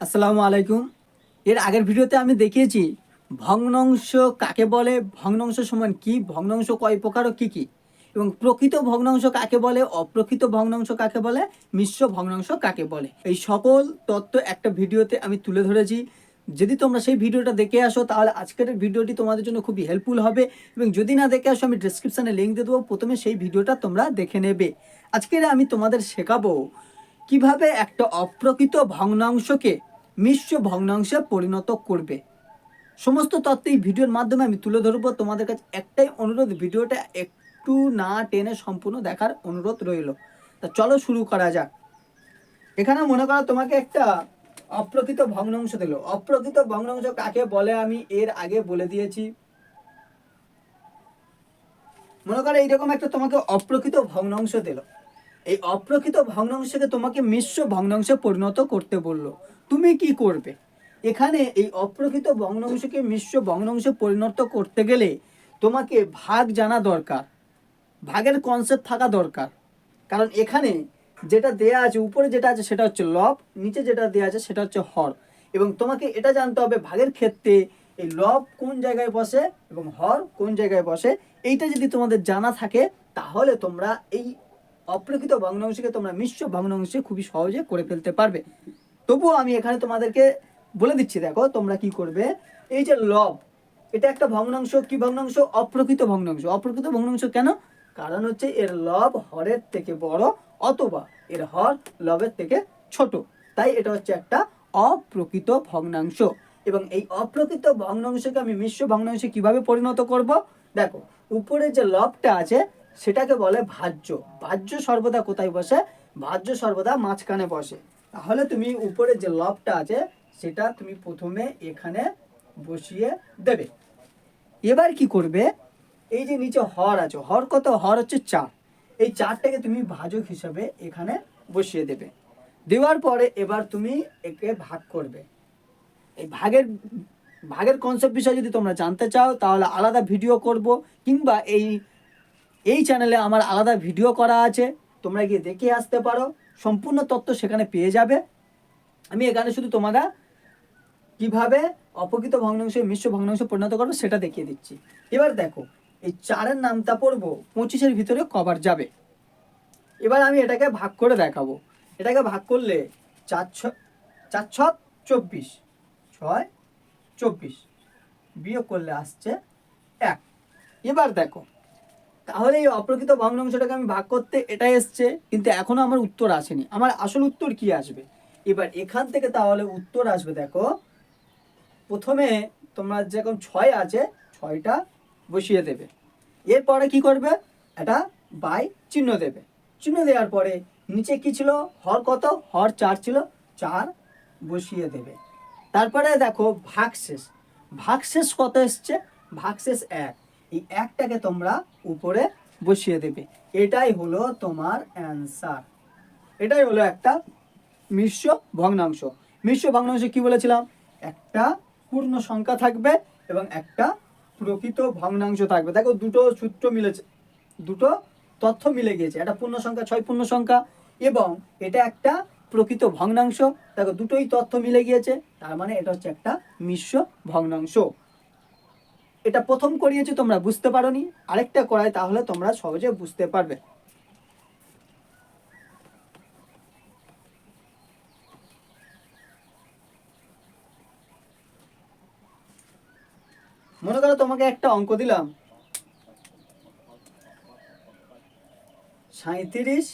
আসসালামু আলাইকুম। এর আগের ভিডিওতে আমি দেখিয়েছি ভগ্নাংশ কাকে বলে, ভগ্নাংশ সমান কি, ভগ্নাংশ কয় প্রকার ও কী কী? এবং প্রকৃত ভগ্নাংশ কাকে বলে, অপ্রকৃত ভগ্নাংশ কাকে বলে, মিশ্র ভগ্নাংশ কাকে বলে? এই সকল তত্ত্ব একটা ভিডিওতে আমি তুলে ধরেছি। যদি তোমরা সেই ভিডিওটা দেখে আসো, তাহলে আজকের ভিডিওটি তোমাদের জন্য খুবই হেল্পফুল হবে। এবং যদি না দেখে আসো, আমি ডিসক্রিপশানে লিঙ্ক দিয়ে দেবো। প্রথমে সেই ভিডিওটা তোমরা দেখে নেবে। আজকের আমি তোমাদের শেখাবো কীভাবে একটা অপ্রকৃত ভগ্নাংশকে মিশ্র ভগ্নাংশে পরিণত করবে? সমস্ত তথ্য এই ভিডিওর মাধ্যমে আমি তুলে ধরবো। তোমাদের কাছে একটাই অনুরোধ, ভিডিওটা একটু না টেনে সম্পূর্ণ দেখার অনুরোধ রইল। তা চলো শুরু করা যাক। এখানে মনে করো তোমাকে একটা অপ্রকৃত ভগ্নাংশ দিল। অপ্রকৃত ভগ্নাংশ কাকে বলে আমি এর আগে বলে দিয়েছি। মনে করো এইরকম একটা তোমাকে অপ্রকৃত ভগ্নাংশ দিল। এই অপ্রকৃত ভগ্নাংশকে তোমাকে মিশ্র ভগ্নাংশে পরিণত করতে বলল। তুমি কি করবে? এখানে এই অপ্রকৃত ভগ্নাংশকে মিশ্র ভগ্নাংশে পরিণত করতে গেলে তোমাকে ভাগ জানা দরকার, ভাগের কনসেপ্ট থাকা দরকার। কারণ এখানে যেটা দেয়া আছে, উপরে যেটা আছে সেটা হচ্ছে লব, নিচে যেটা দেয়া আছে সেটা হচ্ছে হর। এবং তোমাকে এটা জানতে হবে ভাগের ক্ষেত্রে এই লব কোন জায়গায় বসে এবং হর কোন জায়গায় বসে, এইটা যদি তোমাদের জানা থাকে, তাহলে তোমরা এই অপ্রকৃত ভগ্নাংশকে তোমরা মিশ্র ভগ্নাংশে খুবই সহজে করে ফেলতে পারবে। তবুও আমি এখানে তোমাদেরকে বলে দিচ্ছি, দেখো তোমরা কি করবে? এই যে লব, এটা একটা ভগ্নাংশ, কি ভগ্নাংশ? অপ্রকৃত ভগ্নাংশ। অপ্রকৃত ভগ্নাংশ কেন? কারণ হচ্ছে এর লব হরের থেকে বড় অথবা এর হর লবের থেকে ছোট। তাই এটা হচ্ছে একটা অপ্রকৃত ভগ্নাংশ। এবং এই অপ্রকৃত ভগ্নাংশকে আমি মিশ্র ভগ্নাংশে কীভাবে পরিণত করব? দেখো, উপরে যে লবটা আছে সেটাকে বলে ভাজ্য। ভাজ্য সর্বদা কোথায় বসে? ভাজ্য সর্বদা মাঝখানে বসে। তাহলে তুমি উপরে যে লবটা আছে, সেটা তুমি প্রথমে এখানে বসিয়ে দেবে। এবার কি করবে? এই যে নিচে হর আছে, হর কত? হর হচ্ছে চার। এই চারটাকে তুমি ভাজক হিসাবে এখানে বসিয়ে দেবে। দেওয়ার পরে এবার তুমি একে ভাগ করবে। এই ভাগের ভাগের কনসেপ্ট বিষয়ে যদি তোমরা জানতে চাও, তাহলে আলাদা ভিডিও করব, কিংবা এই এই চ্যানেলে আমার আলাদা ভিডিও করা আছে। তোমরা গিয়ে দেখে আসতে পারো। সম্পূর্ণ তথ্য সেখানে পেয়ে যাবে। আমি এখানে শুধু তোমরা কীভাবে অপকৃত ভগ্নাংশ, মিশ্র ভগ্নাংশ পরিণত করবে সেটা দেখিয়ে দিচ্ছি। এবার দেখো, এই চারের নামটা পড়ব, পঁচিশের ভিতরে কভার যাবে। এবার আমি এটাকে ভাগ করে দেখাবো। এটাকে ভাগ করলে চার ছ চার ছ চব্বিশ, ছয় চব্বিশ, বিয়োগ করলে আসছে এক। এবার দেখো তাহলে এই অপ্রকৃত ভগ্নাংশটাকে আমি ভাগ করতে এটা এসছে, কিন্তু এখনও আমার উত্তর আসেনি। আমার আসল উত্তর কি আসবে? এবার এখান থেকে তাহলে উত্তর আসবে, দেখো, প্রথমে তোমরা যেরকম ছয় আছে, ছয়টা বসিয়ে দেবে। এরপরে কি করবে? এটা বাই চিহ্ন দেবে। চিহ্ন দেওয়ার পরে নিচে কি ছিল? হর কত? হর চার ছিল। চার বসিয়ে দেবে। তারপরে দেখো, ভাগশেষ। ভাগশেষ কত এসছে? ভাগশেষ এক। এই একটাকে তোমরা উপরে বসিয়ে দেবে। এটাই হলো তোমার অ্যান্সার এটাই হলো একটা মিশ্র ভগ্নাংশ। মিশ্র ভগ্নাংশ কি বলেছিলাম? একটা পূর্ণ সংখ্যা থাকবে এবং একটা প্রকৃত ভগ্নাংশ থাকবে। দেখো দুটো সূত্র মিলেছে, দুটো তথ্য মিলে গিয়েছে। একটা পূর্ণ সংখ্যা, ছয় পূর্ণ সংখ্যা এবং এটা একটা প্রকৃত ভগ্নাংশ। দেখো দুটোই তথ্য মিলে গিয়েছে, তার মানে এটা হচ্ছে একটা মিশ্র ভগ্নাংশ। এটা প্রথম করিয়েছি তোমরা, বুঝতে পারোনি? আরেকটা করায় তাহলে তোমরা সহজে বুঝতে পারবে। মনে করো তোমাকে একটা অঙ্ক দিলাম। সাঁত্রিশ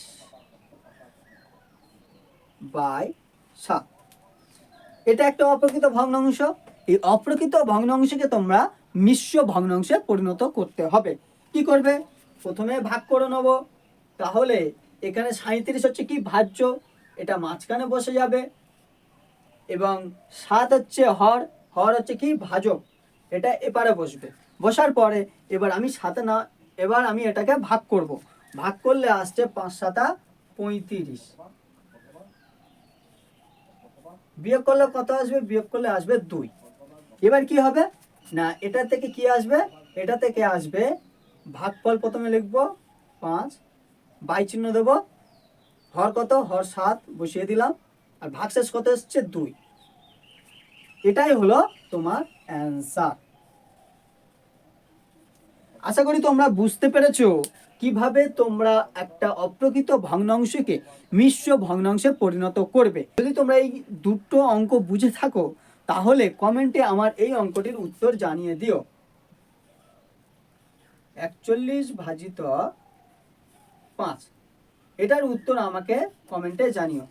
বাই সাত। এটা একটা অপ্রকৃত ভগ্নাংশ। এই অপ্রকৃত ভগ্নাংশকে তোমরা মিশ্র ভগ্নাংশে পরিণত করতে হবে। কি করবে? প্রথমে ভাগ করে নেব। তাহলে এখানে সাঁত্রিশ হচ্ছে কি? ভাজ্য। এটা মাঝখানে বসে যাবে। এবং সাত হচ্ছে হর। হর হচ্ছে কি? ভাজক। এটা এপারে বসবে। বসার পরে এবার আমি সাথে না, এবার আমি এটাকে ভাগ করব। ভাগ করলে আসছে পাঁচ সাতা পঁয়ত্রিশ। বিয়োগ করলে কত আসবে? বিয়োগ করলে আসবে দুই। এবার কি হবে? না, এটা থেকে কি আসবে? এটা থেকে আসবে, ভাগফল প্রথমে লিখব পাঁচ, বাই চিহ্ন দেব, হর কত? হর সাত বসিয়ে দিলাম, আর ভাগশেষ কত এসছে? দুই। এটাই হলো তোমার অ্যান্সার আশা করি তোমরা বুঝতে পেরেছ কীভাবে তোমরা একটা অপ্রকৃত ভগ্নাংশকে মিশ্র ভগ্নাংশে পরিণত করবে। যদি তোমরা এই দুটো অঙ্ক বুঝে থাকো তাহলে কমেন্টে আমার এই অঙ্কটির উত্তর জানিয়ে দিও। একচল্লিশ ভাজিত পাঁচ। এটার উত্তর আমাকে কমেন্টে জানিও।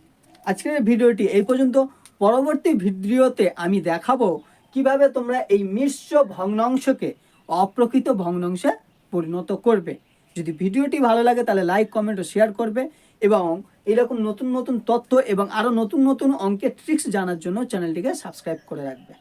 আজকের ভিডিওটি এই পর্যন্ত। পরবর্তী ভিডিওতে আমি দেখাবো কীভাবে তোমরা এই মিশ্র ভগ্নাংশকে অপ্রকৃত ভগ্নাংশে পরিণত করবে। যদি ভিডিওটি ভালো লাগে তাহলে লাইক কমেন্ট ও শেয়ার করবে এবং এরকম নতুন নতুন তথ্য এবং আরও নতুন নতুন অঙ্কের ট্রিক্স জানার জন্য চ্যানেলটিকে সাবস্ক্রাইব করে রাখবে।